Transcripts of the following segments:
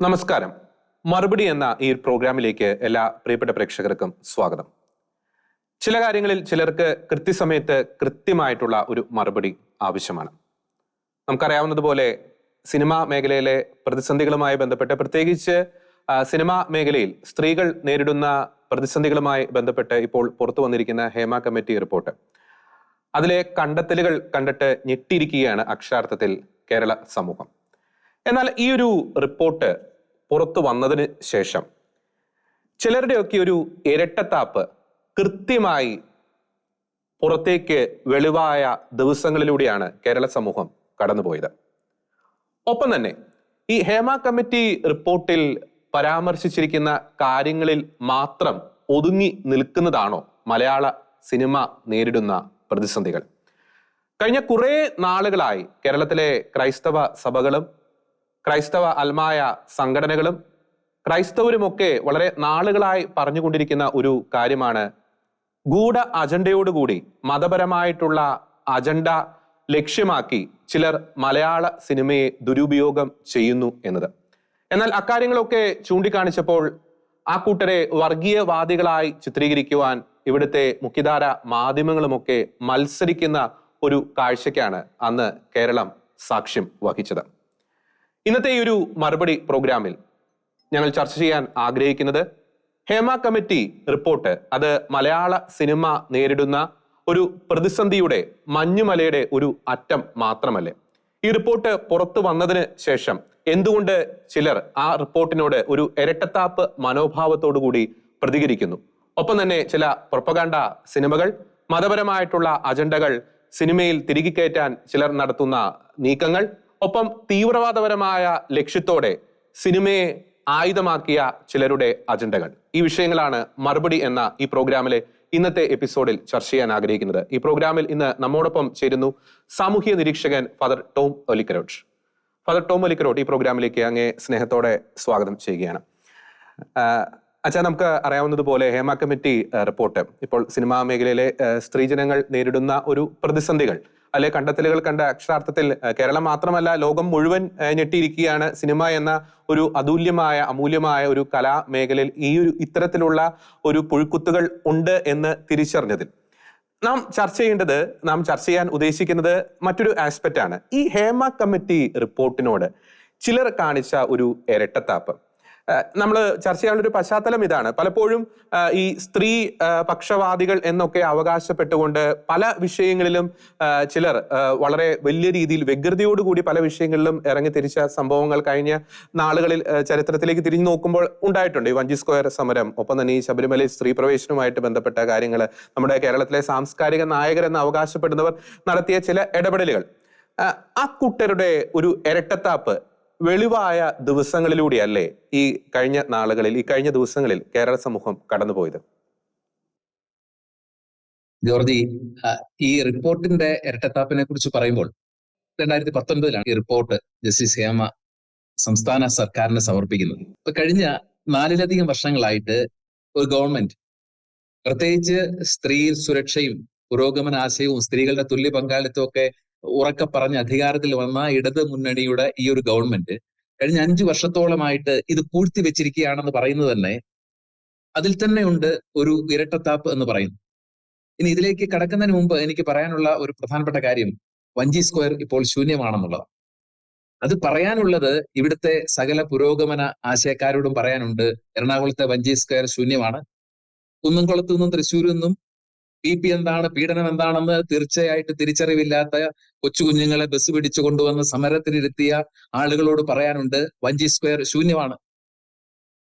നമസ്കാരം. മറുപടി എന്ന ഈ പ്രോഗ്രാമിലേക്ക് എല്ലാ പ്രിയപ്പെട്ട പ്രേക്ഷകർക്കും സ്വാഗതം. ചില കാര്യങ്ങളിൽ ചിലർക്ക് കൃത്യസമയത്ത് കൃത്യമായിട്ടുള്ള ഒരു മറുപടി ആവശ്യമാണ്. നമുക്കറിയാവുന്നതുപോലെ സിനിമാ മേഖലയിലെ പ്രതിസന്ധികളുമായി ബന്ധപ്പെട്ട് പ്രത്യേകിച്ച് സിനിമാ മേഖലയിൽ സ്ത്രീകൾ നേരിടുന്ന പ്രതിസന്ധികളുമായി ബന്ധപ്പെട്ട് ഇപ്പോൾ പുറത്തു വന്നിരിക്കുന്ന ഹേമ കമ്മിറ്റി റിപ്പോർട്ട്. അതിലെ കണ്ടെത്തലുകൾ കണ്ടിട്ട് ഞെട്ടിയിരിക്കുകയാണ് അക്ഷരാർത്ഥത്തിൽ കേരള സമൂഹം. എന്നാൽ ഈ ഒരു റിപ്പോർട്ട് പുറത്തു വന്നതിന് ശേഷം. ചിലരുടെയൊക്കെ ഒരു ഇരട്ടത്താപ്പ് കൃത്യമായി പുറത്തേക്ക് വെളിവായ ദിവസങ്ങളിലൂടെയാണ് കേരള സമൂഹം കടന്നുപോയത്. ഒപ്പം തന്നെ ഈ ഹേമ കമ്മിറ്റി റിപ്പോർട്ടിൽ പരാമർശിച്ചിരിക്കുന്ന കാര്യങ്ങളിൽ മാത്രം ഒതുങ്ങി നിൽക്കുന്നതാണോ മലയാള സിനിമ നേരിടുന്ന പ്രതിസന്ധികൾ? കഴിഞ്ഞ കുറേ നാളുകളായി കേരളത്തിലെ ക്രൈസ്തവ സഭകളും ക്രൈസ്തവ അൽമായ സംഘടനകളും ക്രൈസ്തവരുമൊക്കെ വളരെ നാളുകളായി പറഞ്ഞുകൊണ്ടിരിക്കുന്ന ഒരു കാര്യമാണ്. ഗൂഢ അജണ്ടയോടുകൂടി മതപരമായിട്ടുള്ള അജണ്ട ലക്ഷ്യമാക്കി ചിലർ മലയാള സിനിമയെ ദുരുപയോഗം ചെയ്യുന്നു എന്നത്. എന്നാൽ അക്കാര്യങ്ങളൊക്കെ ചൂണ്ടിക്കാണിച്ചപ്പോൾ ആ കൂട്ടരെ വർഗീയവാദികളായി ചിത്രീകരിക്കുവാൻ ഇവിടുത്തെ മുഖ്യധാര മാധ്യമങ്ങളുമൊക്കെ മത്സരിക്കുന്ന ഒരു കാഴ്ചയ്ക്കാണ് അന്ന് കേരളം സാക്ഷ്യം വഹിച്ചത്. ഇന്നത്തെ ഈ ഒരു മറുപടി പ്രോഗ്രാമിൽ ഞങ്ങൾ ചർച്ച ചെയ്യാൻ ആഗ്രഹിക്കുന്നത് ഹേമ കമ്മിറ്റി റിപ്പോർട്ട് അത് മലയാള സിനിമ നേരിടുന്ന ഒരു പ്രതിസന്ധിയുടെ മഞ്ഞുമലയുടെ ഒരു അറ്റം മാത്രമല്ലേ? ഈ റിപ്പോർട്ട് പുറത്തു വന്നതിന് ശേഷം എന്തുകൊണ്ട് ചിലർ ആ റിപ്പോർട്ടിനോട് ഒരു ഇരട്ടത്താപ്പ് മനോഭാവത്തോടു കൂടി പ്രതികരിക്കുന്നു? ഒപ്പം തന്നെ ചില പ്രൊപ്പകാണ്ട സിനിമകൾ മതപരമായിട്ടുള്ള അജണ്ടകൾ സിനിമയിൽ തിരികെ കയറ്റാൻ ചിലർ നടത്തുന്ന നീക്കങ്ങൾ ഒപ്പം തീവ്രവാദപരമായ ലക്ഷ്യത്തോടെ സിനിമയെ ആയുധമാക്കിയ ചിലരുടെ അജണ്ടകൾ. ഈ വിഷയങ്ങളാണ് മറുപടി എന്ന ഈ പ്രോഗ്രാമിലെ ഇന്നത്തെ എപ്പിസോഡിൽ ചർച്ച ചെയ്യാൻ ആഗ്രഹിക്കുന്നത്. ഈ പ്രോഗ്രാമിൽ ഇന്ന് നമ്മോടൊപ്പം ചേരുന്നു സാമൂഹ്യ നിരീക്ഷകൻ father Tom Olikkarott. Father Tom Olikkarott ഈ പ്രോഗ്രാമിലേക്ക് അങ്ങേ സ്നേഹത്തോടെ സ്വാഗതം ചെയ്യുകയാണ്. അച്ഛാ നമുക്ക് അറിയാവുന്നതുപോലെ ഹേമ കമ്മിറ്റി റിപ്പോർട്ട്. ഇപ്പോൾ സിനിമാ മേഖലയിലെ സ്ത്രീജനങ്ങൾ നേരിടുന്ന ഒരു പ്രതിസന്ധികൾ അല്ലെ കണ്ടെത്തലുകൾ കണ്ട അക്ഷരാർത്ഥത്തിൽ കേരളം മാത്രമല്ല ലോകം മുഴുവൻ ഞെട്ടിയിരിക്കുകയാണ് സിനിമ എന്ന ഒരു അതുല്യമായ അമൂല്യമായ ഒരു കലാ മേഖലയിൽ ഈ ഒരു ഇത്തരത്തിലുള്ള ഒരു പുഴുക്കുത്തുകൾ ഉണ്ട് എന്ന് തിരിച്ചറിഞ്ഞതിൽ. നാം ചർച്ച ചെയ്യേണ്ടത് നാം ചർച്ച ചെയ്യാൻ ഉദ്ദേശിക്കുന്നത് മറ്റൊരു ആസ്പെക്റ്റ് ആണ് ഈ ഹേമ കമ്മിറ്റി റിപ്പോർട്ടിനോട് ചിലർ കാണിച്ച ഒരു ഇരട്ടത്താപ്പ്. നമ്മൾ ചർച്ച ചെയ്യാനുള്ള ഒരു പശ്ചാത്തലം ഇതാണ്. പലപ്പോഴും ഈ സ്ത്രീ പക്ഷവാദികൾ എന്നൊക്കെ അവകാശപ്പെട്ടുകൊണ്ട് പല വിഷയങ്ങളിലും ചിലർ വളരെ വലിയ രീതിയിൽ വ്യഗ്രതയോടുകൂടി പല വിഷയങ്ങളിലും ഇറങ്ങി തിരിച്ച സംഭവങ്ങൾ കഴിഞ്ഞ നാളുകളിൽ ചരിത്രത്തിലേക്ക് തിരിഞ്ഞു നോക്കുമ്പോൾ ഉണ്ടായിട്ടുണ്ട്. ഈ വഞ്ചി സ്ക്വയർ സമരം ഒപ്പം തന്നെ ഈ ശബരിമല സ്ത്രീ പ്രവേശനവുമായിട്ട് ബന്ധപ്പെട്ട കാര്യങ്ങൾ നമ്മുടെ കേരളത്തിലെ സാംസ്കാരിക നായകരെന്ന് അവകാശപ്പെടുന്നവർ നടത്തിയ ചില ഇടപെടലുകൾ. ആ, കുട്ടരുടെ ഒരു ഇരട്ടത്താപ്പ് വെളിവായ ദിവസങ്ങളിലൂടെയല്ലേ ഈ കഴിഞ്ഞ നാളുകളിൽ ഈ കഴിഞ്ഞ ദിവസങ്ങളിൽ കേരള സമൂഹം കടന്നുപോയത്? ജോർജി ഈ റിപ്പോർട്ടിന്റെ ഇരട്ടത്താപ്പിനെ കുറിച്ച് പറയുമ്പോൾ രണ്ടായിരത്തി പത്തൊൻപതിലാണ് ഈ റിപ്പോർട്ട് ജസ്റ്റിസ് ഹേമ സംസ്ഥാന സർക്കാരിന് സമർപ്പിക്കുന്നത്. ഇപ്പൊ കഴിഞ്ഞ നാലിലധികം വർഷങ്ങളായിട്ട് ഒരു ഗവൺമെന്റ് പ്രത്യേകിച്ച് സ്ത്രീ സുരക്ഷയും പുരോഗമന ആശയവും സ്ത്രീകളുടെ തുല്യ പങ്കാളിത്തവും ഒക്കെ ഉറക്കെ പറഞ്ഞ് അധികാരത്തിൽ വന്ന ഇടത് മുന്നണിയുടെ ഈ ഒരു ഗവൺമെന്റ് കഴിഞ്ഞ അഞ്ചു വർഷത്തോളമായിട്ട് ഇത് പൂഴ്ത്തി വെച്ചിരിക്കുകയാണെന്ന് പറയുന്നത് തന്നെ അതിൽ തന്നെ ഉണ്ട് ഒരു ഇരട്ടത്താപ്പ് എന്ന് പറയുന്നു. ഇനി ഇതിലേക്ക് കടക്കുന്നതിന് മുമ്പ് എനിക്ക് പറയാനുള്ള ഒരു പ്രധാനപ്പെട്ട കാര്യം വഞ്ചി സ്ക്വയർ ഇപ്പോൾ ശൂന്യമാണെന്നുള്ളതാണ്. അത് പറയാനുള്ളത് ഇവിടുത്തെ സകല പുരോഗമന ആശയക്കാരോടും പറയാനുണ്ട് എറണാകുളത്തെ വഞ്ചി സ്ക്വയർ ശൂന്യമാണ്. കുന്നംകുളത്തു നിന്നും തൃശ്ശൂരിൽ നിന്നും പി പി എന്താണ്? പീഡനം എന്താണെന്ന് തീർച്ചയായിട്ട് തിരിച്ചറിവില്ലാത്ത കൊച്ചു കുഞ്ഞുങ്ങളെ ബസ് പിടിച്ചു കൊണ്ടുവന്ന് സമരത്തിനിരുത്തിയ ആളുകളോട് പറയാനുണ്ട്. വഞ്ചി സ്ക്വയർ ശൂന്യമാണ്.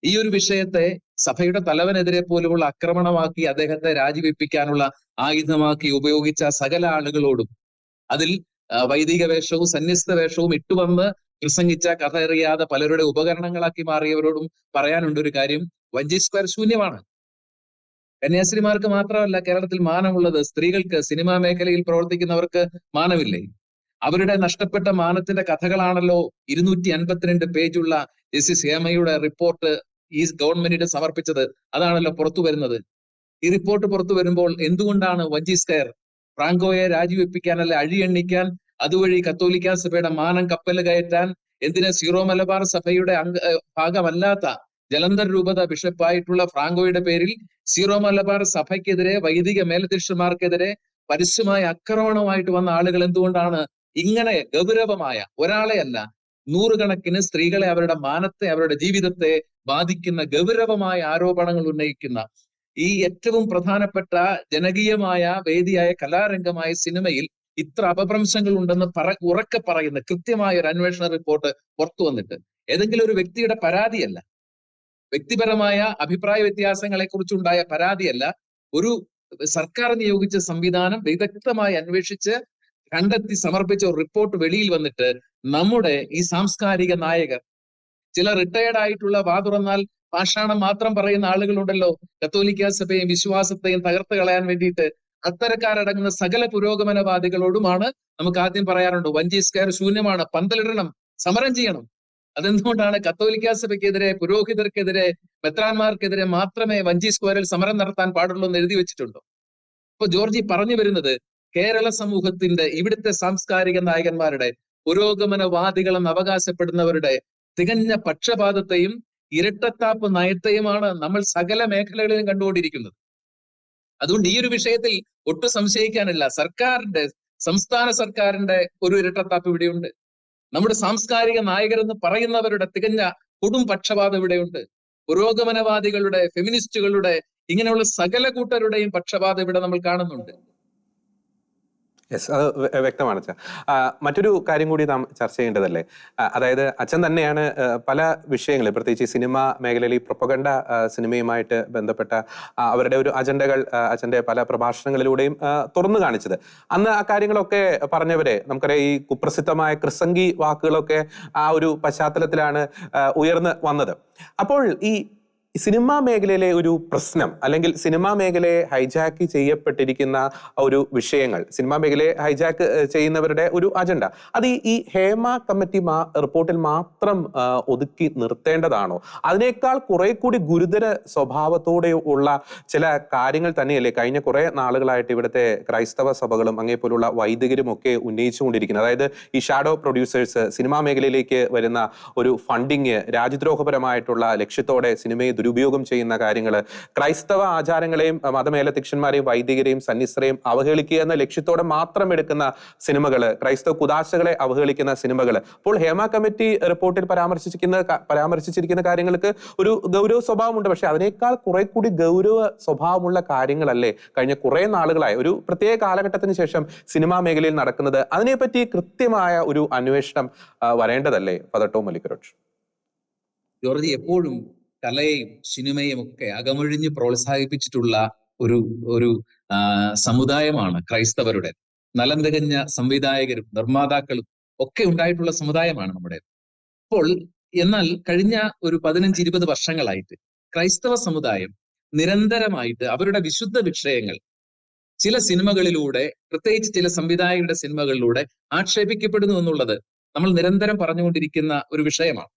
ഈ ഒരു വിഷയത്തെ സഭയുടെ തലവനെതിരെ പോലുമുള്ള ആക്രമണമാക്കി അദ്ദേഹത്തെ രാജിവെപ്പിക്കാനുള്ള ആയുധമാക്കി ഉപയോഗിച്ച സകല ആളുകളോടും അതിൽ വൈദിക വേഷവും സന്യസ്ത വേഷവും ഇട്ടുവന്ന് പ്രസംഗിച്ച കഥ അറിയാതെ പലരുടെ ഉപകരണങ്ങളാക്കി മാറിയവരോടും പറയാനുണ്ട് ഒരു കാര്യം. വഞ്ചി സ്ക്വയർ ശൂന്യമാണ്. കന്യാസ്ത്രീമാർക്ക് മാത്രമല്ല കേരളത്തിൽ മാനമുള്ളത് സ്ത്രീകൾക്ക് സിനിമാ മേഖലയിൽ പ്രവർത്തിക്കുന്നവർക്ക് മാനമില്ലേ? അവരുടെ നഷ്ടപ്പെട്ട മാനത്തിന്റെ കഥകളാണല്ലോ ഇരുന്നൂറ്റി അൻപത്തിരണ്ട് പേജുള്ള ജസ്റ്റിസ് ഹേമയുടെ റിപ്പോർട്ട് ഈ ഗവൺമെന്റിന് സമർപ്പിച്ചത്. അതാണല്ലോ പുറത്തു വരുന്നത്. ഈ റിപ്പോർട്ട് പുറത്തു വരുമ്പോൾ എന്തുകൊണ്ടാണ് വഞ്ചി സ്കയർ? ഫ്രാങ്കോയെ രാജിവെപ്പിക്കാൻ അല്ലെ അഴിയെണ്ണിക്കാൻ അതുവഴി കത്തോലിക്ക സഭയുടെ മാനം കപ്പൽ കയറ്റാൻ എന്തിന് സീറോ മലബാർ സഭയുടെ അംഗ ഭാഗമല്ലാത്ത ജലന്ധർ രൂപത ബിഷപ്പായിട്ടുള്ള ഫ്രാങ്കോയുടെ പേരിൽ സീറോ മലബാർ സഭയ്ക്കെതിരെ വൈദിക മേലധ്യക്ഷന്മാർക്കെതിരെ പരസ്യമായ ആക്രമണമായിട്ട് വന്ന ആളുകൾ എന്തുകൊണ്ടാണ് ഇങ്ങനെ ഗൗരവമായ ഒരാളെ അല്ല നൂറുകണക്കിന് സ്ത്രീകളെ അവരുടെ മാനത്തെ അവരുടെ ജീവിതത്തെ ബാധിക്കുന്ന ഗൗരവമായ ആരോപണങ്ങൾ ഉന്നയിക്കുന്ന ഈ ഏറ്റവും പ്രധാനപ്പെട്ട ജനകീയമായ വേദിയായ കലാരംഗമായ സിനിമയിൽ ഇത്ര അപഭ്രംശങ്ങൾ ഉണ്ടെന്ന് പറ ഉറക്കെ പറയുന്ന കൃത്യമായ ഒരു അന്വേഷണ റിപ്പോർട്ട് പുറത്തു വന്നിട്ട്. ഏതെങ്കിലും ഒരു വ്യക്തിയുടെ പരാതിയല്ല. വ്യക്തിപരമായ അഭിപ്രായ വ്യത്യാസങ്ങളെ കുറിച്ചുണ്ടായ പരാതിയല്ല. ഒരു സർക്കാർ നിയോഗിച്ച സംവിധാനം വിദഗ്ധമായി അന്വേഷിച്ച് കണ്ടെത്തി സമർപ്പിച്ച ഒരു റിപ്പോർട്ട് വെളിയിൽ വന്നിട്ട് നമ്മുടെ ഈ സാംസ്കാരിക നായകർ ചില റിട്ടയർഡ് ആയിട്ടുള്ള വാ തുറന്നാൽ പാഷാണം മാത്രം പറയുന്ന ആളുകളുണ്ടല്ലോ. കത്തോലിക്ക സഭയും വിശ്വാസത്തെയും തകർത്ത് കളയാൻ വേണ്ടിയിട്ട് അത്തരക്കാരടങ്ങുന്ന സകല പുരോഗമനവാദികളോടുമാണ് നമുക്ക് ആദ്യം പറയാറുണ്ട് വഞ്ചി സ്ക്വയർ ശൂന്യമാണ്. പന്തലിടണം. സമരം ചെയ്യണം. അതെന്തുകൊണ്ടാണ് കത്തോലിക്ക സഭയ്ക്കെതിരെ പുരോഹിതർക്കെതിരെ മെത്രാന്മാർക്കെതിരെ മാത്രമേ വഞ്ചി സ്ക്വയറിൽ സമരം നടത്താൻ പാടുള്ളൂ എന്ന് എഴുതി വെച്ചിട്ടുണ്ടോ? അപ്പൊ ജോർജി പറഞ്ഞു വരുന്നത് കേരള സമൂഹത്തിന്റെ ഇവിടുത്തെ സാംസ്കാരിക നായകന്മാരുടെ പുരോഗമനവാദികളെന്ന് അവകാശപ്പെടുന്നവരുടെ തികഞ്ഞ പക്ഷപാതത്തെയും ഇരട്ടത്താപ്പ് നയത്തെയുമാണ് നമ്മൾ സകല മേഖലകളിലും കണ്ടുകൊണ്ടിരിക്കുന്നത്. അതുകൊണ്ട് ഈ ഒരു വിഷയത്തിൽ ഒട്ടും സംശയിക്കാനില്ല. സർക്കാരിന്റെ സംസ്ഥാന സർക്കാരിന്റെ ഒരു ഇരട്ടത്താപ്പ് ഇവിടെയുണ്ട്. നമ്മുടെ സാംസ്കാരിക നായകരെന്ന് പറയുന്നവരുടെ തികഞ്ഞ കൊടും പക്ഷപാതം ഇവിടെയുണ്ട് പുരോഗമനവാദികളുടെ ഫെമിനിസ്റ്റുകളുടെ ഇങ്ങനെയുള്ള സകല കൂട്ടരുടെയും പക്ഷപാതം ഇവിടെ നമ്മൾ കാണുന്നുണ്ട്. യെസ് അത് വ്യക്തമാണ് അച്ഛൻ മറ്റൊരു കാര്യം കൂടി നാം ചർച്ച ചെയ്യേണ്ടതല്ലേ? അതായത് അച്ഛൻ തന്നെയാണ് പല വിഷയങ്ങളിൽ പ്രത്യേകിച്ച് സിനിമ മേഖലയിൽ ഈ പ്രൊപ്പഗണ്ട സിനിമയുമായിട്ട് ബന്ധപ്പെട്ട അവരുടെ ഒരു അജണ്ടകൾ അച്ഛന്റെ പല പ്രഭാഷണങ്ങളിലൂടെയും തുറന്നു കാണിച്ചത്. അന്ന് ആ കാര്യങ്ങളൊക്കെ പറഞ്ഞവരെ നമുക്കറിയാം ഈ കുപ്രസിദ്ധമായ ക്രിസംഗി വാക്കുകളൊക്കെ ആ ഒരു പശ്ചാത്തലത്തിലാണ് ഉയർന്ന് വന്നത്. അപ്പോൾ ഈ സിനിമാ മേഖലയിലെ ഒരു പ്രശ്നം അല്ലെങ്കിൽ സിനിമാ മേഖലയെ ഹൈജാക്ക് ചെയ്യപ്പെട്ടിരിക്കുന്ന ഒരു വിഷയങ്ങൾ സിനിമാ മേഖലയെ ഹൈജാക്ക് ചെയ്യുന്നവരുടെ ഒരു അജണ്ട അത് ഈ- ഹേമ കമ്മിറ്റി മാ റിപ്പോർട്ടിൽ മാത്രം ഒതുക്കി നിർത്തേണ്ടതാണോ? അതിനേക്കാൾ കുറെ കൂടി ഗുരുതര സ്വഭാവത്തോടെ ഉള്ള ചില കാര്യങ്ങൾ തന്നെയല്ലേ കഴിഞ്ഞ കുറെ നാളുകളായിട്ട് ഇവിടുത്തെ ക്രൈസ്തവ സഭകളും അങ്ങേപോലുള്ള വൈദികരും ഒക്കെ ഉന്നയിച്ചുകൊണ്ടിരിക്കുന്നത്. അതായത് ഈ ഷാഡോ പ്രൊഡ്യൂസേഴ്സ് സിനിമാ മേഖലയിലേക്ക് വരുന്ന ഒരു ഫണ്ടിങ് രാജ്യദ്രോഹപരമായിട്ടുള്ള ലക്ഷ്യത്തോടെ സിനിമയെ ദുരുപയോഗം ചെയ്യുന്ന കാര്യങ്ങൾ ക്രൈസ്തവ ആചാരങ്ങളെയും മതമേലധ്യക്ഷന്മാരെയും വൈദികരെയും സന്യസ്തരെയും അവഹേളിക്കുക എന്ന ലക്ഷ്യത്തോടെ മാത്രം എടുക്കുന്ന സിനിമകൾ ക്രൈസ്തവ കുദാശകളെ അവഹേളിക്കുന്ന സിനിമകൾ അപ്പോൾ ഹേമ കമ്മിറ്റി റിപ്പോർട്ടിൽ പരാമർശിച്ചിരിക്കുന്ന പരാമർശിച്ചിരിക്കുന്ന കാര്യങ്ങൾക്ക് ഒരു ഗൗരവ സ്വഭാവമുണ്ട്. പക്ഷെ അതിനേക്കാൾ കുറെ കൂടി ഗൗരവ സ്വഭാവമുള്ള കാര്യങ്ങളല്ലേ കഴിഞ്ഞ കുറെ നാളുകളായി. ഒരു പ്രത്യേക കാലഘട്ടത്തിന് ശേഷം സിനിമാ മേഖലയിൽ നടക്കുന്നത്. അതിനെപ്പറ്റി കൃത്യമായ ഒരു അന്വേഷണം വരേണ്ടതല്ലേ? ഫദർ ടോം മലിക്കരോച്ച് ജോർജ് എപ്പോഴും കലയെയും സിനിമയും ഒക്കെ അകമൊഴിഞ്ഞ് പ്രോത്സാഹിപ്പിച്ചിട്ടുള്ള ഒരു ഒരു സമുദായമാണ് ക്രൈസ്തവരുടെ. നലം തികഞ്ഞ സംവിധായകരും നിർമ്മാതാക്കളും ഒക്കെ ഉണ്ടായിട്ടുള്ള സമുദായമാണ് നമ്മുടെ. അപ്പോൾ എന്നാൽ കഴിഞ്ഞ ഒരു പതിനഞ്ച് ഇരുപത് വർഷങ്ങളായിട്ട് ക്രൈസ്തവ സമുദായം നിരന്തരമായിട്ട് അവരുടെ വിശുദ്ധ വിഷയങ്ങൾ ചില സിനിമകളിലൂടെ പ്രത്യേകിച്ച് ചില സംവിധായകരുടെ സിനിമകളിലൂടെ ആക്ഷേപിക്കപ്പെടുന്നു എന്നുള്ളത് നമ്മൾ നിരന്തരം പറഞ്ഞുകൊണ്ടിരിക്കുന്ന ഒരു വിഷയമാണ്.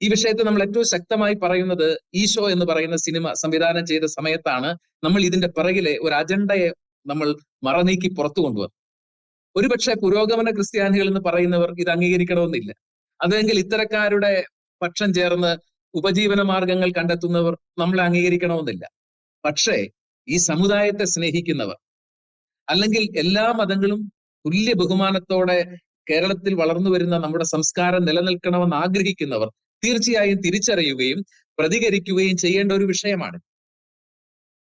ഈ വിഷയത്തെ നമ്മൾ ഏറ്റവും ശക്തമായി പറയുന്നത് ഈശോ എന്ന് പറയുന്ന സിനിമ സംവിധാനം ചെയ്ത സമയത്താണ് നമ്മൾ ഇതിന്റെ പിറകിലെ ഒരു അജണ്ടയെ നമ്മൾ മറനീക്കി പുറത്തു കൊണ്ടുവന്നു ഒരുപക്ഷെ പുരോഗമന ക്രിസ്ത്യാനികൾ എന്ന് പറയുന്നവർ ഇത് അംഗീകരിക്കണമെന്നില്ല. അതെങ്കിൽ ഇത്തരക്കാരുടെ പക്ഷം ചേർന്ന് ഉപജീവന മാർഗങ്ങൾ കണ്ടെത്തുന്നവർ നമ്മൾ അംഗീകരിക്കണമെന്നില്ല. പക്ഷേ ഈ സമുദായത്തെ സ്നേഹിക്കുന്നവർ അല്ലെങ്കിൽ എല്ലാ മതങ്ങളും തുല്യ ബഹുമാനത്തോടെ കേരളത്തിൽ വളർന്നു വരുന്ന നമ്മുടെ സംസ്കാരം നിലനിൽക്കണമെന്ന് ആഗ്രഹിക്കുന്നവർ തീർച്ചയായും തിരിച്ചറിയുകയും പ്രതികരിക്കുകയും ചെയ്യേണ്ട ഒരു വിഷയമാണ്.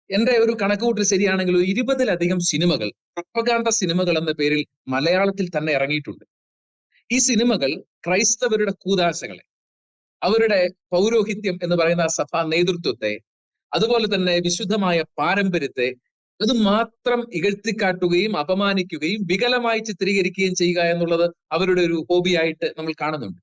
എന്റെ ഒരു കണക്കുകൂട്ടൽ ശരിയാണെങ്കിൽ ഇരുപതിലധികം സിനിമകൾ പ്രപ്പകാന്ത സിനിമകൾ എന്ന പേരിൽ മലയാളത്തിൽ തന്നെ ഇറങ്ങിയിട്ടുണ്ട്. ഈ സിനിമകൾ ക്രൈസ്തവരുടെ കൂതാശകളെ അവരുടെ പൗരോഹിത്യം എന്ന് പറയുന്ന സഭാ നേതൃത്വത്തെ അതുപോലെ തന്നെ വിശുദ്ധമായ പാരമ്പര്യത്തെ അത് മാത്രം ഇകഴ്ത്തിക്കാട്ടുകയും അപമാനിക്കുകയും വികലമായി ചിത്രീകരിക്കുകയും ചെയ്യുക എന്നുള്ളത് അവരുടെ ഒരു ഹോബിയായിട്ട് നമ്മൾ കാണുന്നുണ്ട്.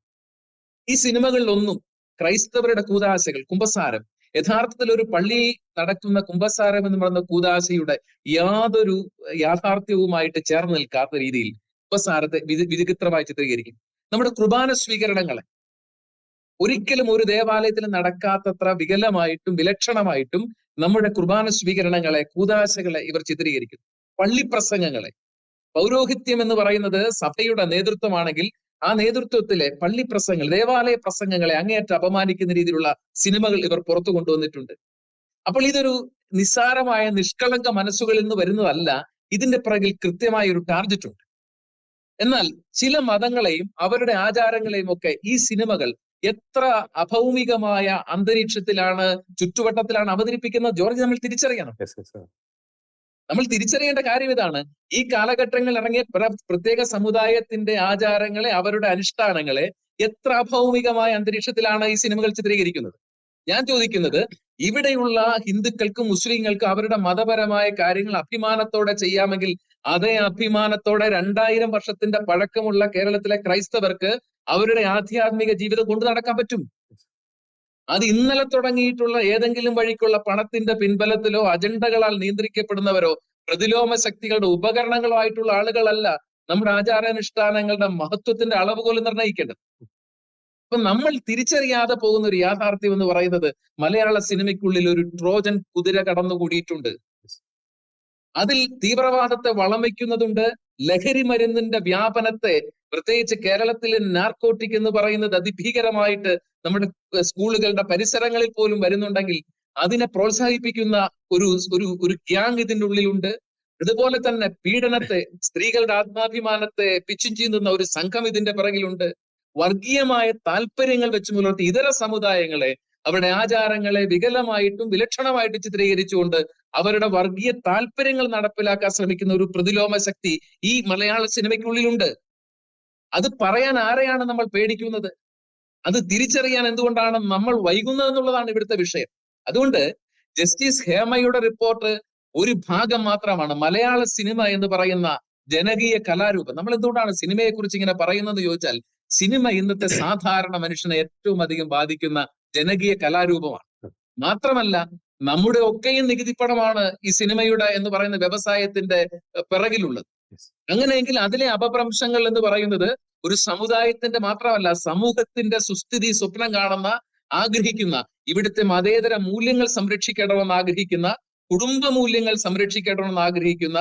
ഈ സിനിമകളിലൊന്നും ക്രൈസ്തവരുടെ കൂതാശകൾ കുംഭസാരം യഥാർത്ഥത്തിൽ ഒരു പള്ളി നടക്കുന്ന കുംഭസാരം എന്ന് പറയുന്ന കൂതാശയുടെ യാതൊരു യാഥാർത്ഥ്യവുമായിട്ട് ചേർന്ന് നിൽക്കാത്ത രീതിയിൽ കുംഭസാരത്തെ വിചിത്രമായി ചിത്രീകരിക്കും. നമ്മുടെ കുർബാന സ്വീകരണങ്ങളെ ഒരിക്കലും ഒരു ദേവാലയത്തിൽ നടക്കാത്തത്ര വികലമായിട്ടും വിലക്ഷണമായിട്ടും നമ്മുടെ കുർബാന സ്വീകരണങ്ങളെ കൂതാശകളെ ഇവർ ചിത്രീകരിക്കുന്നു പള്ളിപ്രസംഗങ്ങളെ. പൗരോഹിത്യം എന്ന് പറയുന്നത് സഭയുടെ നേതൃത്വമാണെങ്കിൽ ആ നേതൃത്വത്തിലെ പള്ളി പ്രസംഗങ്ങൾ ദേവാലയ പ്രസംഗങ്ങളെ അങ്ങേയറ്റം അപമാനിക്കുന്ന രീതിയിലുള്ള സിനിമകൾ ഇവർ പുറത്തു കൊണ്ടുവന്നിട്ടുണ്ട്. അപ്പോൾ ഇതൊരു നിസ്സാരമായ നിഷ്കളങ്ക മനസ്സുകളിൽ നിന്ന് വരുന്നതല്ല ഇതിന്റെ പിറകിൽ കൃത്യമായ ഒരു ടാർഗറ്റ് ഉണ്ട്. എന്നാൽ ചില മതങ്ങളെയും അവരുടെ ആചാരങ്ങളെയും ഒക്കെ ഈ സിനിമകൾ എത്ര അഭൗമികമായ അന്തരീക്ഷത്തിലാണ് ചുറ്റുവട്ടത്തിലാണ് അവതരിപ്പിക്കുന്നത് ജോർജ് നമ്മൾ തിരിച്ചറിയണം. നമ്മൾ തിരിച്ചറിയേണ്ട കാര്യം ഇതാണ്. ഈ കാലഘട്ടങ്ങളിൽ ഇറങ്ങിയ പ്ര- പ്രത്യേക സമുദായത്തിന്റെ ആചാരങ്ങളെ അവരുടെ അനുഷ്ഠാനങ്ങളെ എത്ര അഭൗമികമായ അന്തരീക്ഷത്തിലാണ് ഈ സിനിമകൾ ചിത്രീകരിക്കുന്നത്? ഞാൻ ചോദിക്കുന്നത് ഇവിടെയുള്ള ഹിന്ദുക്കൾക്കും മുസ്ലിങ്ങൾക്കും അവരുടെ മതപരമായ കാര്യങ്ങൾ അഭിമാനത്തോടെ ചെയ്യാമെങ്കിൽ അതേ അഭിമാനത്തോടെ രണ്ടായിരം വർഷത്തിന്റെ പഴക്കമുള്ള കേരളത്തിലെ ക്രൈസ്തവർക്ക് അവരുടെ ആധ്യാത്മിക ജീവിതം കൊണ്ടു നടക്കാൻ പറ്റും. അത് ഇന്നലെ തുടങ്ങിയിട്ടുള്ള ഏതെങ്കിലും വഴിക്കുള്ള പണത്തിന്റെ പിൻബലത്തിലോ അജണ്ടകളാൽ നിയന്ത്രിക്കപ്പെടുന്നവരോ പ്രതിലോമ ശക്തികളുടെ ഉപകരണങ്ങളോ ആയിട്ടുള്ള ആളുകളല്ല നമ്മുടെ ആചാരാനുഷ്ഠാനങ്ങളുടെ മഹത്വത്തിന്റെ അളവുകോൽ നിർണയിക്കേണ്ടത്. അപ്പൊ നമ്മൾ തിരിച്ചറിയാതെ പോകുന്ന ഒരു യാഥാർത്ഥ്യം എന്ന് പറയുന്നത് മലയാള സിനിമയ്ക്കുള്ളിൽ ഒരു ട്രോജൻ കുതിര കടന്നുകൂടിയിട്ടുണ്ട്. അതിൽ തീവ്രവാദത്തെ വളം വയ്ക്കുന്നതുണ്ട് ലഹരി മരുന്നിന്റെ വ്യാപനത്തെ പ്രത്യേകിച്ച് കേരളത്തിലെ നാർക്കോട്ടിക് എന്ന് പറയുന്നത് അതിഭീകരമായിട്ട് നമ്മുടെ സ്കൂളുകളുടെ പരിസരങ്ങളിൽ പോലും വരുന്നുണ്ടെങ്കിൽ അതിനെ പ്രോത്സാഹിപ്പിക്കുന്ന ഒരു ഒരു ഒരു ഗ്യാങ് ഇതിന്റെ ഉള്ളിലുണ്ട്. അതുപോലെ തന്നെ പീഡനത്തെ സ്ത്രീകളുടെ ആത്മാഭിമാനത്തെ പിച്ചും ചീന്തുന്ന ഒരു സംഘം ഇതിന്റെ പിറകിലുണ്ട്. വർഗീയമായ താല്പര്യങ്ങൾ വെച്ച് പുലർത്തി ഇതര സമുദായങ്ങളെ അവരുടെ ആചാരങ്ങളെ വികലമായിട്ടും വിലക്ഷണമായിട്ടും ചിത്രീകരിച്ചുകൊണ്ട് അവരുടെ വർഗീയ താല്പര്യങ്ങൾ നടപ്പിലാക്കാൻ ശ്രമിക്കുന്ന ഒരു പ്രതിലോമ ശക്തി ഈ മലയാള സിനിമയ്ക്കുള്ളിലുണ്ട്. അത് പറയാൻ ആരെയാണ് നമ്മൾ പേടിക്കുന്നത്? അത് തിരിച്ചറിയാൻ എന്തുകൊണ്ടാണ് നമ്മൾ വൈകുന്നത് എന്നുള്ളതാണ് ഇവിടുത്തെ വിഷയം. അതുകൊണ്ട് ജസ്റ്റിസ് ഹേമയുടെ റിപ്പോർട്ട് ഒരു ഭാഗം മാത്രമാണ്. മലയാള സിനിമ എന്ന് പറയുന്ന ജനകീയ കലാരൂപം. നമ്മൾ എന്തുകൊണ്ടാണ് സിനിമയെ കുറിച്ച് ഇങ്ങനെ പറയുന്നത് ചോദിച്ചാൽ സിനിമ ഇന്നത്തെ സാധാരണ മനുഷ്യനെ ഏറ്റവും അധികം ബാധിക്കുന്ന ജനകീയ കലാരൂപമാണ്. മാത്രമല്ല നമ്മുടെ ഒക്കെയും നികുതിപ്പണമാണ് ഈ സിനിമയുടെ എന്ന് പറയുന്ന വ്യവസായത്തിന്റെ പിറകിലുള്ളത്. അങ്ങനെയെങ്കിൽ അതിലെ അപഭ്രംശങ്ങൾ എന്ന് പറയുന്നത് ഒരു സമുദായത്തിന്റെ മാത്രമല്ല സമൂഹത്തിന്റെ സുസ്ഥിതി സ്വപ്നം കാണുന്ന ആഗ്രഹിക്കുന്ന ഇവിടുത്തെ മതേതര മൂല്യങ്ങൾ സംരക്ഷിക്കണമെന്ന് ആഗ്രഹിക്കുന്ന കുടുംബ മൂല്യങ്ങൾ സംരക്ഷിക്കണമെന്ന് ആഗ്രഹിക്കുന്ന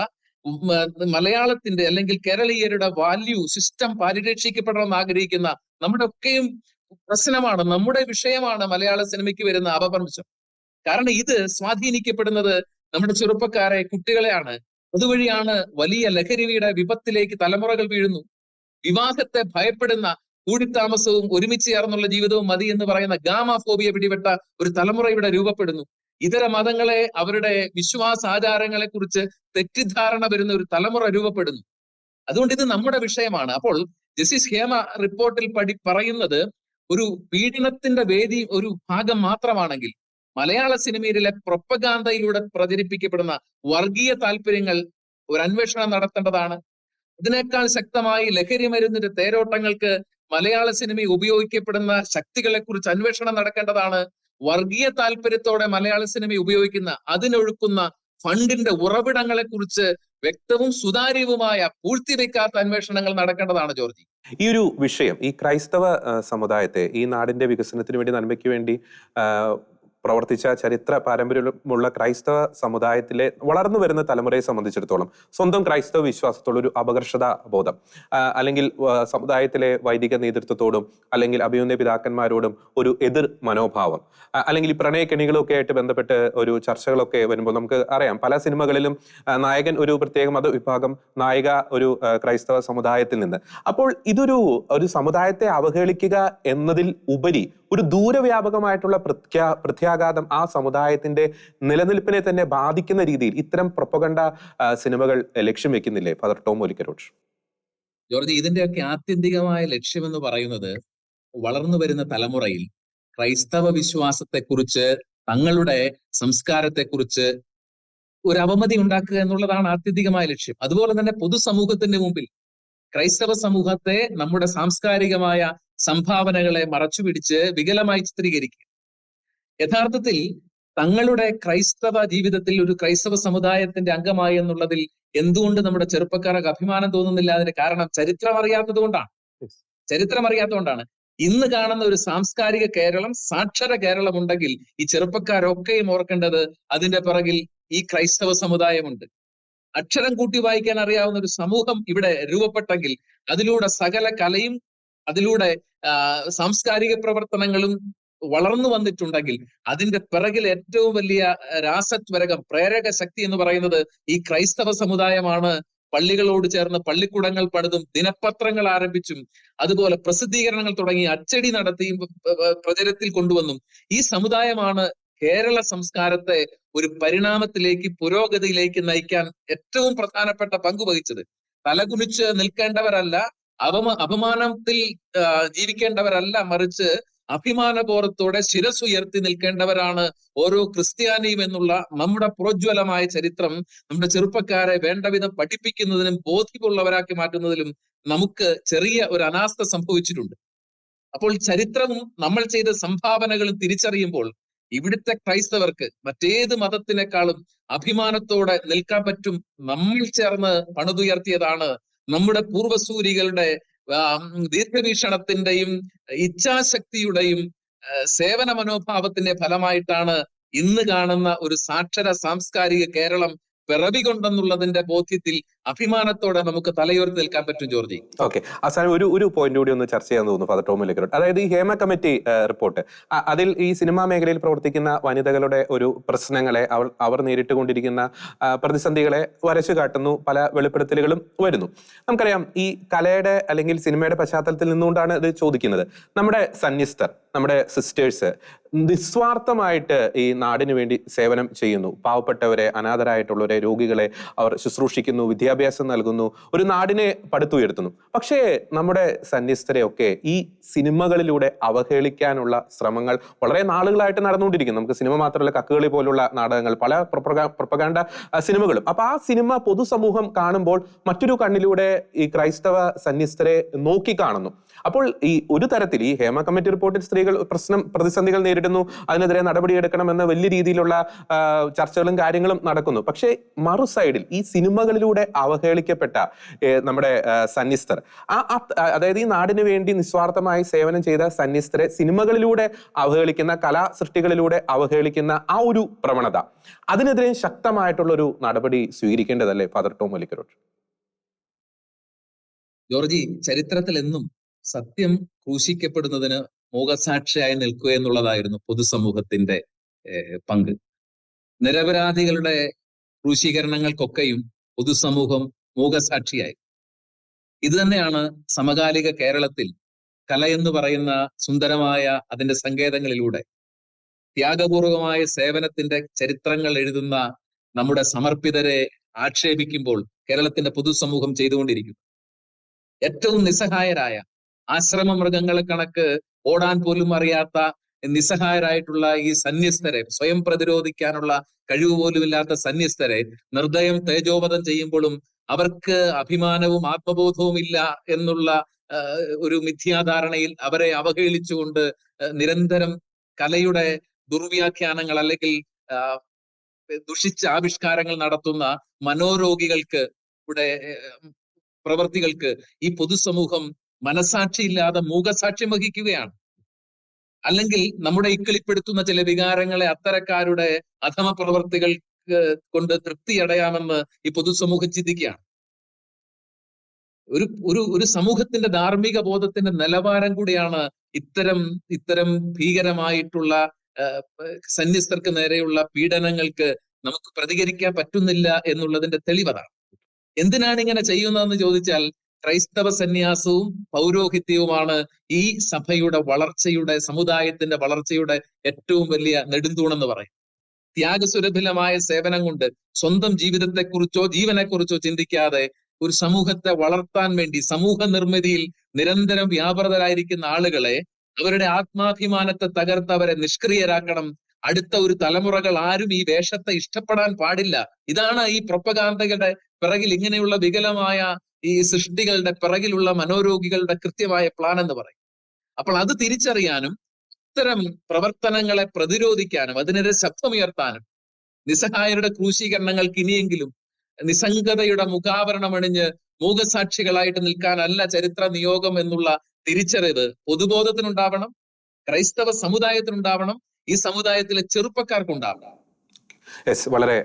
മലയാളത്തിന്റെ അല്ലെങ്കിൽ കേരളീയരുടെ വാല്യൂ സിസ്റ്റം പരിരക്ഷിക്കപ്പെടണമെന്ന് ആഗ്രഹിക്കുന്ന നമ്മുടെ ഒക്കെയും പ്രശ്നമാണ്. നമ്മുടെ വിഷയമാണ് മലയാള സിനിമയ്ക്ക് വരുന്ന അപഭ്രംശം. കാരണം ഇത് സ്വാധീനിക്കപ്പെടുന്നത് നമ്മുടെ ചെറുപ്പക്കാരെ കുട്ടികളെയാണ്. അതുവഴിയാണ് വലിയ ലഹരിയുടെ വിപത്തിലേക്ക് തലമുറകൾ വീഴുന്നു. വിവാഹത്തെ ഭയപ്പെടുന്ന കൂടിത്താമസവും ഒരുമിച്ച് ചേർന്നുള്ള ജീവിതവും മതി എന്ന് പറയുന്ന ഗാമാഫോബിയ പിടിപെട്ട ഒരു തലമുറ ഇവിടെ രൂപപ്പെടുന്നു. ഇതര മതങ്ങളെ അവരുടെ വിശ്വാസ ആചാരങ്ങളെ കുറിച്ച് തെറ്റിദ്ധാരണ വരുന്ന ഒരു തലമുറ രൂപപ്പെടുന്നു. അതുകൊണ്ട് ഇത് നമ്മുടെ വിഷയമാണ്. അപ്പോൾ ജസ്റ്റിസ് ഹേമ റിപ്പോർട്ടിൽ പറയുന്നത് ഒരു പീഡനത്തിന്റെ വേദി ഒരു ഭാഗം മാത്രമാണെങ്കിൽ മലയാള സിനിമയിലെ പ്രൊപ്പഗാന്തയിലൂടെ പ്രചരിപ്പിക്കപ്പെടുന്ന വർഗീയ താല്പര്യങ്ങൾ ഒരു അന്വേഷണം നടത്തേണ്ടതാണ്. ഇതിനേക്കാൾ ശക്തമായി ലഹരി മരുന്നിന്റെ തേരോട്ടങ്ങൾക്ക് മലയാള സിനിമയിൽ ഉപയോഗിക്കപ്പെടുന്ന ശക്തികളെ കുറിച്ച് അന്വേഷണം നടക്കേണ്ടതാണ്. വർഗീയ താല്പര്യത്തോടെ മലയാള സിനിമ ഉപയോഗിക്കുന്ന അതിനൊഴുക്കുന്ന ഫണ്ടിന്റെ ഉറവിടങ്ങളെ കുറിച്ച് വ്യക്തവും സുതാര്യവുമായ പൂഴ്ത്തിവെക്കാത്ത അന്വേഷണങ്ങൾ നടക്കേണ്ടതാണ് ജോർജി. ഈ ഒരു വിഷയം ഈ ക്രൈസ്തവ സമുദായത്തെ ഈ നാടിന്റെ വികസനത്തിന് വേണ്ടി നന്മയ്ക്ക് വേണ്ടി പ്രവർത്തിച്ച ചരിത്ര പാരമ്പര്യമുള്ള ക്രൈസ്തവ സമുദായത്തിലെ വളർന്നു വരുന്ന തലമുറയെ സംബന്ധിച്ചിടത്തോളം സ്വന്തം ക്രൈസ്തവ വിശ്വാസത്തോട് ഒരു അപകർഷത ബോധം. അല്ലെങ്കിൽ സമുദായത്തിലെ വൈദിക നേതൃത്വത്തോടും അല്ലെങ്കിൽ അഭിയുന്ന പിതാക്കന്മാരോടും ഒരു എതിർ മനോഭാവം. അല്ലെങ്കിൽ ഈ പ്രണയക്കെണികളും ആയിട്ട് ബന്ധപ്പെട്ട് ഒരു ചർച്ചകളൊക്കെ വരുമ്പോൾ നമുക്ക് അറിയാം പല സിനിമകളിലും നായകൻ ഒരു പ്രത്യേക മതവിഭാഗം നായിക ഒരു ക്രൈസ്തവ സമുദായത്തിൽ നിന്ന്. അപ്പോൾ ഇതൊരു ഒരു സമുദായത്തെ അവഹേളിക്കുക എന്നതിൽ ഉപരി ഒരു ദൂരവ്യാപകമായിട്ടുള്ള പ്രത്യാ പ്രത്യാഘാതം ആ സമുദായത്തിന്റെ നിലനിൽപ്പിനെ തന്നെ ബാധിക്കുന്ന രീതിയിൽ ഇത്തരം പ്രൊപ്പകണ്ട സിനിമകൾ ലക്ഷ്യം വെക്കുന്നില്ലേ ഫാദർ ടോം ഒലിക്കരോട്ട് ജോർജ് ഇതിന്റെയൊക്കെ ആത്യന്തികമായ ലക്ഷ്യം എന്ന് പറയുന്നത് വളർന്നു വരുന്ന തലമുറയിൽ ക്രൈസ്തവ വിശ്വാസത്തെക്കുറിച്ച് തങ്ങളുടെ സംസ്കാരത്തെക്കുറിച്ച് ഒരു അവമതി ഉണ്ടാക്കുക എന്നുള്ളതാണ് ആത്യന്തികമായ ലക്ഷ്യം. അതുപോലെ തന്നെ പൊതുസമൂഹത്തിന്റെ മുമ്പിൽ ക്രൈസ്തവ സമൂഹത്തെ നമ്മുടെ സാംസ്കാരികമായ സംഭാവനകളെ മറച്ചുപിടിച്ച് വികലമായി ചിത്രീകരിക്കുക. യഥാർത്ഥത്തിൽ തങ്ങളുടെ ക്രൈസ്തവ ജീവിതത്തിൽ ഒരു ക്രൈസ്തവ സമുദായത്തിന്റെ അംഗമായി എന്നുള്ളതിൽ എന്തുകൊണ്ട് നമ്മുടെ ചെറുപ്പക്കാർക്ക് അഭിമാനം തോന്നുന്നില്ല അതിന് കാരണം ചരിത്രം അറിയാത്തത് കൊണ്ടാണ്. ചരിത്രം അറിയാത്തതുകൊണ്ടാണ് ഇന്ന് കാണുന്ന ഒരു സാംസ്കാരിക കേരളം സാക്ഷര കേരളം ഉണ്ടെങ്കിൽ ഈ ചെറുപ്പക്കാരൊക്കെയും ഓർക്കേണ്ടത് അതിന്റെ പിറകിൽ ഈ ക്രൈസ്തവ സമുദായമുണ്ട്. അക്ഷരം കൂട്ടി വായിക്കാൻ അറിയാവുന്ന ഒരു സമൂഹം ഇവിടെ രൂപപ്പെട്ടെങ്കിൽ അതിലൂടെ സകല കലയും അതിലൂടെ സാംസ്കാരിക പ്രവർത്തനങ്ങളും വളർന്നു വന്നിട്ടുണ്ടെങ്കിൽ അതിന്റെ പിറകിൽ ഏറ്റവും വലിയ രാസത്വരകം പ്രേരക ശക്തി എന്ന് പറയുന്നത് ഈ ക്രൈസ്തവ സമുദായമാണ്. പള്ളികളോട് ചേർന്ന് പള്ളിക്കൂടങ്ങൾ പണിതും ദിനപത്രങ്ങൾ ആരംഭിച്ചും അതുപോലെ പ്രസിദ്ധീകരണങ്ങൾ തുടങ്ങി അച്ചടി നടത്തിയും പ്രചരത്തിൽ കൊണ്ടുവന്നും. ഈ സമുദായമാണ് കേരള സംസ്കാരത്തെ ഒരു പരിണാമത്തിലേക്ക് പുരോഗതിയിലേക്ക് നയിക്കാൻ ഏറ്റവും പ്രധാനപ്പെട്ട പങ്ക് വഹിച്ചത്. തലകുനിച്ച് നിൽക്കേണ്ടവരല്ല അപമ അപമാനത്തിൽ ജീവിക്കേണ്ടവരല്ല മറിച്ച് അഭിമാനബോധത്തോടെ ശിരസുയർത്തി നിൽക്കേണ്ടവരാണ് ഓരോ ക്രിസ്ത്യാനിയും എന്നുള്ള നമ്മുടെ പ്രോജ്വലമായ ചരിത്രം നമ്മുടെ ചെറുപ്പക്കാരെ വേണ്ടവിധം പഠിപ്പിക്കുന്നതിനും ബോധ്യമുള്ളവരാക്കി മാറ്റുന്നതിലും നമുക്ക് ചെറിയ ഒരു അനാസ്ഥ സംഭവിച്ചിട്ടുണ്ട്. അപ്പോൾ ചരിത്രവും നമ്മൾ ചെയ്ത സംഭാവനകളും തിരിച്ചറിയുമ്പോൾ ഇവിടുത്തെ ക്രൈസ്തവർക്ക് മറ്റേത് മതത്തിനേക്കാളും അഭിമാനത്തോടെ നിൽക്കാൻ പറ്റും നമ്മൾ ചേർന്ന് പണിതുയർത്തിയതാണ് നമ്മുടെ ഉം, ദീർഘവീക്ഷണത്തിന്റെയും ഇച്ഛാശക്തിയുടെയും സേവന മനോഭാവത്തിന്റെ ഫലമായിട്ടാണ് ഇന്ന് കാണുന്ന ഒരു സാക്ഷര സാംസ്കാരിക കേരളം പിറവികൊണ്ടെന്നുള്ളതിന്റെ ബോധ്യത്തിൽ അഭിമാനത്തോടെ നമുക്ക് തലയുയർത്തി നിൽക്കാൻ പറ്റും ജോർജി ഓക്കെ. അവസാനം ഒരു ഒരു പോയിന്റ് കൂടി ഒന്ന് ചർച്ച ചെയ്യാൻ തോന്നുന്നു ഫാദർ ടോമി അതായത് ഈ ഹേമ കമ്മിറ്റി റിപ്പോർട്ട് അതിൽ ഈ സിനിമാ മേഖലയിൽ പ്രവർത്തിക്കുന്ന വനിതകളുടെ ഒരു പ്രശ്നങ്ങളെ അവർ അവർ നേരിട്ടുകൊണ്ടിരിക്കുന്ന പ്രതിസന്ധികളെ വരച്ചു കാട്ടുന്നു പല വെളിപ്പെടുത്തലുകളും വരുന്നു. നമുക്കറിയാം ഈ കലയുടെ അല്ലെങ്കിൽ സിനിമയുടെ പശ്ചാത്തലത്തിൽ നിന്നുകൊണ്ടാണ് ഇത് ചോദിക്കുന്നത്. നമ്മുടെ സന്യസ്തർ നമ്മുടെ സിസ്റ്റേഴ്സ് നിസ്വാർത്ഥമായിട്ട് ഈ നാടിനു വേണ്ടി സേവനം ചെയ്യുന്നു. പാവപ്പെട്ടവരെ അനാഥരായിട്ടുള്ളവരെ രോഗികളെ അവർ ശുശ്രൂഷിക്കുന്നു വിദ്യാഭ്യാസം നൽകുന്നു ഒരു നാടിനെ പടുത്തുയർത്തുന്നു. പക്ഷേ നമ്മുടെ സന്യസ്തരെയൊക്കെ ഈ സിനിമകളിലൂടെ അവഹേളിക്കാനുള്ള ശ്രമങ്ങൾ വളരെ നാളുകളായിട്ട് നടന്നുകൊണ്ടിരിക്കുന്നു. നമുക്ക് സിനിമ മാത്രമല്ല കക്കുകളി പോലുള്ള നാടകങ്ങൾ പല പ്രൊപ്പഗാൻഡ സിനിമകളും. അപ്പൊ ആ സിനിമ പൊതുസമൂഹം കാണുമ്പോൾ മറ്റൊരു കണ്ണിലൂടെ ഈ ക്രൈസ്തവ സന്യസ്തരെ നോക്കി കാണുന്നു. അപ്പോൾ ഈ ഒരു തരത്തിൽ ഈ ഹേമ കമ്മിറ്റി റിപ്പോർട്ടിൽ സ്ത്രീകൾ പ്രശ്നം പ്രതിസന്ധികൾ നേരിടുന്നു അതിനെതിരെ നടപടിയെടുക്കണമെന്ന വലിയ രീതിയിലുള്ള ചർച്ചകളും കാര്യങ്ങളും നടക്കുന്നു. പക്ഷേ മറു സൈഡിൽ ഈ സിനിമകളിലൂടെ അവഹേളിക്കപ്പെട്ട നമ്മുടെ സന്നിസ്ഥർ ആ അതായത് ഈ നാടിന് വേണ്ടി നിസ്വാർത്ഥമായി സേവനം ചെയ്ത സന്യസ്തരെ സിനിമകളിലൂടെ അവഹേളിക്കുന്ന കലാ സൃഷ്ടികളിലൂടെ അവഹേളിക്കുന്ന ആ ഒരു പ്രവണത അതിനെതിരെ ശക്തമായിട്ടുള്ള ഒരു നടപടി സ്വീകരിക്കേണ്ടതല്ലേ ഫാദർ ടോം വലിക്കരോട്ട് ജോർജി ചരിത്രത്തിൽ എന്നും സത്യം ക്രൂശിക്കപ്പെടുന്നതിന് മൂകസാക്ഷിയായി നിൽക്കുക എന്നുള്ളതായിരുന്നു പൊതുസമൂഹത്തിന്റെ പങ്ക്. നിരപരാധികളുടെ ക്രൂശീകരണങ്ങൾക്കൊക്കെയും പൊതുസമൂഹം മൂകസാക്ഷിയായി. ഇത് തന്നെയാണ് സമകാലിക കേരളത്തിൽ കല എന്ന് പറയുന്ന സുന്ദരമായ അതിന്റെ സങ്കേതങ്ങളിലൂടെ. ത്യാഗപൂർവമായ സേവനത്തിന്റെ ചരിത്രങ്ങൾ എഴുതുന്ന നമ്മുടെ സമർപ്പിതരെ ആക്ഷേപിക്കുമ്പോൾ കേരളത്തിന്റെ പൊതുസമൂഹം ചെയ്തുകൊണ്ടിരിക്കുന്നു. ഏറ്റവും നിസ്സഹായരായ ആശ്രമ മൃഗങ്ങളെ കണക്ക് ഓടാൻ പോലും അറിയാത്ത നിസ്സഹായരായിട്ടുള്ള ഈ സന്യസ്തരെ സ്വയം പ്രതിരോധിക്കാനുള്ള കഴിവ് പോലും ഇല്ലാത്ത സന്യസ്തരെ നിർദ്ദയം തേജോവധം ചെയ്യുമ്പോഴും അവർക്ക് അഭിമാനവും ആത്മബോധവും ഇല്ല എന്നുള്ള ഒരു മിഥ്യാധാരണയിൽ അവരെ അവഹേളിച്ചുകൊണ്ട് നിരന്തരം കലയുടെ ദുർവ്യാഖ്യാനങ്ങൾ അല്ലെങ്കിൽ ദുഷിച്ച ആവിഷ്കാരങ്ങൾ നടത്തുന്ന മനോരോഗികൾക്ക് ഇവിടെ പ്രവർത്തികൾക്ക് ഈ പൊതുസമൂഹം മനസാക്ഷിയില്ലാതെ മൂകസാക്ഷ്യം വഹിക്കുകയാണ്. അല്ലെങ്കിൽ നമ്മുടെ ഇക്കിളിപ്പെടുത്തുന്ന ചില വികാരങ്ങളെ അത്തരക്കാരുടെ അധമ പ്രവർത്തികൾ കൊണ്ട് തൃപ്തി അടയാമെന്ന് ഈ പൊതുസമൂഹം ചിന്തിക്കുകയാണ്. ഒരു ഒരു ഒരു സമൂഹത്തിന്റെ ധാർമ്മിക ബോധത്തിന്റെ നിലവാരം കൂടിയാണ് ഇത്തരം ഇത്തരം ഭീകരമായിട്ടുള്ള സന്യസ്തർക്ക് നേരെയുള്ള പീഡനങ്ങൾക്ക് നമുക്ക് പ്രതികരിക്കാൻ പറ്റുന്നില്ല എന്നുള്ളതിന്റെ തെളിവതാണ്. എന്തിനാണ് ഇങ്ങനെ ചെയ്യുന്നതെന്ന് ചോദിച്ചാൽ ക്രൈസ്തവ സന്യാസവും പൗരോഹിത്യവുമാണ് ഈ സഭയുടെ വളർച്ചയുടെ സമുദായത്തിന്റെ വളർച്ചയുടെ ഏറ്റവും വലിയ നെടുന്തൂണെന്ന് പറയും. ത്യാഗസുരഭിലമായ സേവനം കൊണ്ട് സ്വന്തം ജീവിതത്തെക്കുറിച്ചോ ജീവനെക്കുറിച്ചോ ചിന്തിക്കാതെ ഒരു സമൂഹത്തെ വളർത്താൻ വേണ്ടി സമൂഹ നിർമ്മിതിയിൽ നിരന്തരം വ്യാപൃതരായിരിക്കുന്ന ആളുകളെ അവരുടെ ആത്മാഭിമാനത്തെ തകർത്ത് അവരെ നിഷ്ക്രിയരാക്കണം. അടുത്ത ഒരു തലമുറകൾ ആരും ഈ വേഷത്തെ ഇഷ്ടപ്പെടാൻ പാടില്ല. ഇതാണ് ഈ പ്രൊപ്പകാന്തകളുടെ പിറകിൽ ഇങ്ങനെയുള്ള വികലമായ ഈ സൃഷ്ടികളുടെ പിറകിലുള്ള മനോരോഗികളുടെ കൃത്യമായ പ്ലാൻ എന്ന് പറയും. അപ്പോൾ അത് തിരിച്ചറിയാനും ഇത്തരം പ്രവർത്തനങ്ങളെ പ്രതിരോധിക്കാനും അതിനെതിരെ ശബ്ദമുയർത്താനും നിസ്സഹായരുടെ ക്രൂശീകരണങ്ങൾക്ക് ഇനിയെങ്കിലും നിസ്സംഗതയുടെ മുഖാവരണം അണിഞ്ഞ് മൂകസാക്ഷികളായിട്ട് നിൽക്കാനല്ല ചരിത്ര നിയോഗം എന്നുള്ള തിരിച്ചറിവ് പൊതുബോധത്തിനുണ്ടാവണം ക്രൈസ്തവ സമുദായത്തിനുണ്ടാവണം ഈ സമുദായത്തിലെ ചെറുപ്പക്കാർക്കുണ്ടാവണം. യെസ് വളരെ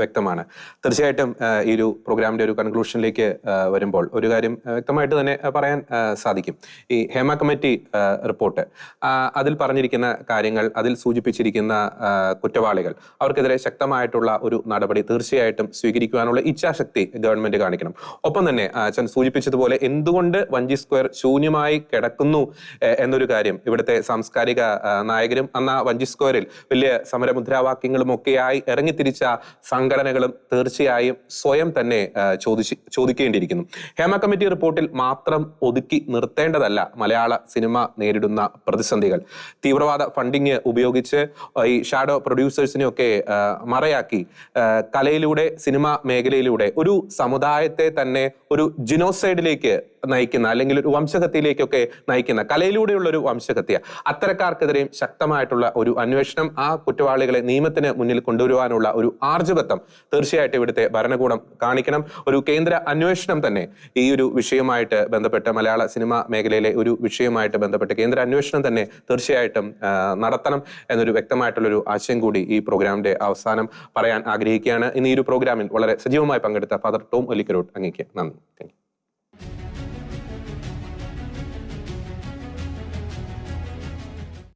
വ്യക്തമാണ്. തീർച്ചയായിട്ടും ഈ ഒരു പ്രോഗ്രാമിന്റെ ഒരു കൺക്ലൂഷനിലേക്ക് വരുമ്പോൾ ഒരു കാര്യം വ്യക്തമായിട്ട് തന്നെ പറയാൻ സാധിക്കും. ഈ ഹേമ കമ്മിറ്റി റിപ്പോർട്ട് അതിൽ പറഞ്ഞിരിക്കുന്ന കാര്യങ്ങൾ അതിൽ സൂചിപ്പിച്ചിരിക്കുന്ന കുറ്റവാളികൾ അവർക്കെതിരെ ശക്തമായിട്ടുള്ള ഒരു നടപടി തീർച്ചയായിട്ടും സ്വീകരിക്കുവാനുള്ള ഇച്ഛാശക്തി ഗവൺമെന്റ് കാണിക്കണം. ഒപ്പം തന്നെ അച്ഛൻ സൂചിപ്പിച്ചതുപോലെ എന്തുകൊണ്ട് വഞ്ചി സ്ക്വയർ ശൂന്യമായി കിടക്കുന്നു എന്നൊരു കാര്യം ഇവിടുത്തെ സാംസ്കാരിക നായകരും അന്ന് ആ വഞ്ചി സ്ക്വയറിൽ വലിയ സമരമുദ്രാവാക്യങ്ങളും ഒക്കെയായി ഇറങ്ങിത്തിരിച്ച സംഘടനകളും തീർച്ചയായും സ്വയം തന്നെ ചോദിച്ച് ചോദിക്കേണ്ടിയിരിക്കുന്നു. ഹേമ കമ്മിറ്റി റിപ്പോർട്ടിൽ മാത്രം ഒതുക്കി നിർത്തേണ്ടതല്ല മലയാള സിനിമ നേരിടുന്ന പ്രതിസന്ധികൾ. തീവ്രവാദ ഫണ്ടിങ് ഉപയോഗിച്ച് ഈ ഷാഡോ പ്രൊഡ്യൂസേഴ്സിനെയൊക്കെ മറയാക്കി കലയിലൂടെ സിനിമ മേഖലയിലൂടെ ഒരു സമുദായത്തെ തന്നെ ഒരു ജിനോസൈഡിലേക്ക് നയിക്കുന്ന അല്ലെങ്കിൽ ഒരു വംശഹത്യയിലേക്കൊക്കെ നയിക്കുന്ന കലയിലൂടെയുള്ള ഒരു വംശഹത്യ അത്തരക്കാർക്കെതിരെയും ശക്തമായിട്ടുള്ള ഒരു അന്വേഷണം ആ കുറ്റവാളികളെ നിയമത്തിന് മുന്നിൽ കൊണ്ടുവരുവാനുള്ള ഒരു ആർജവത്വം തീർച്ചയായിട്ടും ഇവിടുത്തെ ഭരണകൂടം കാണിക്കണം. ഒരു കേന്ദ്ര അന്വേഷണം തന്നെ ഈ ഒരു വിഷയമായിട്ട് ബന്ധപ്പെട്ട് മലയാള സിനിമാ മേഖലയിലെ ഒരു വിഷയമായിട്ട് ബന്ധപ്പെട്ട് കേന്ദ്ര അന്വേഷണം തന്നെ തീർച്ചയായിട്ടും നടത്തണം എന്നൊരു വ്യക്തമായിട്ടുള്ള ഒരു ആശയം കൂടി ഈ പ്രോഗ്രാമിന്റെ അവസാനം പറയാൻ ആഗ്രഹിക്കുകയാണ്. ഇന്ന് ഈ ഒരു പ്രോഗ്രാമിൽ വളരെ സജീവമായി പങ്കെടുത്ത ഫാദർ ടോം ഒലിക്കരോട്ട് അങ്ങേക്ക് നന്ദി. Thank you